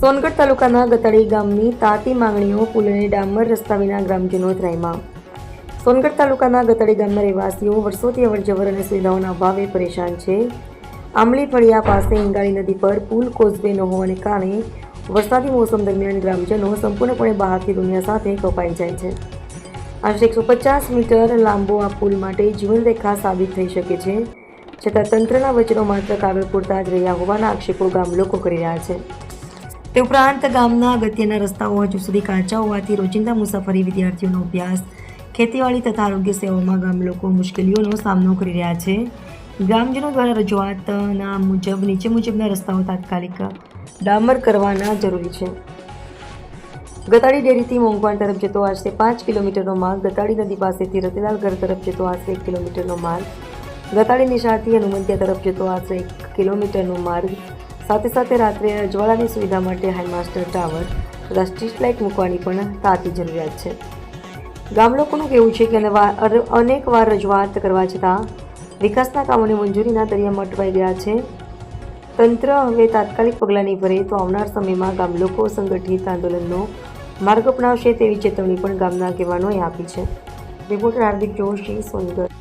સોનગઢ તાલુકાના ગતાડી ગામની તાતી માંગણીઓ પુલ અને ડામર રસ્તા વિના ગ્રામજનો ત્રાયમાં સોનગઢ તાલુકાના ગતાડી ગામના રહેવાસીઓ વર્ષોથી અવરજવર અને સુવિધાઓના અભાવે પરેશાન છે. આંબલી ફળિયા પાસે ઇંગાળી નદી પર પુલ કોઝવે ન હોવાને કારણે વરસાદી મોસમ દરમિયાન ગ્રામજનો સંપૂર્ણપણે બહારથી દુનિયા સાથે કપાઈ જાય છે. આશરે એકસો પચાસ મીટર લાંબો આ પુલ માટે જીવનરેખા સાબિત થઈ શકે છે. છતાં તંત્રના વચનો માત્ર કાગળ પૂરતા જ રહ્યા હોવાના આક્ષેપો ગામ લોકો કરી રહ્યા છે. તે ઉપરાંત ગામના અગત્યના રસ્તાઓ હજુ સુધી કાચા હોવાથી રોજિંદા મુસાફરી વિદ્યાર્થીઓનો અભ્યાસ, ખેતીવાડી તથા આરોગ્ય સેવાઓમાં ગામ લોકો મુશ્કેલીઓનો સામનો કરી રહ્યા છે. ગ્રામજનો દ્વારા રજૂઆતના મુજબ, નીચે મુજબના રસ્તાઓ તાત્કાલિક ડામર કરવાના જરૂરી છે. ગતાડી ડેરીથી મોંઘવાણ તરફ જતો આશરે પાંચ કિલોમીટરનો માર્ગ ગતાડી નદી પાસેથી રતિલાલ ઘર તરફ જતો આશરે એક કિલોમીટરનો માર્ગ, ગતાડી નિશાળથી હનુમંતિયા તરફ જતો આશરે એક કિલોમીટરનો માર્ગ સાથે સાથે રાત્રે અજવાળાની સુવિધા માટે હાઈમાસ્ટર ટાવર તથા સ્ટ્રીટ લાઇટ મૂકવાની પણ તાતી જરૂરિયાત છે. ગામ લોકોનું કહેવું છે કે અનેક વાર રજૂઆત કરવા છતાં વિકાસના કામોની મંજૂરીના દરિયામાં અટવાઈ ગયા છે. તંત્ર હવે તાત્કાલિક પગલાં નહીં ભરે તો આવનાર સમયમાં ગામ લોકો સંગઠિત આંદોલનનો માર્ગ અપનાવશે તેવી ચેતવણી પણ ગામના આગેવાનોએ આપી છે. રિપોર્ટર હાર્દિક જોશી, સોનગઢ.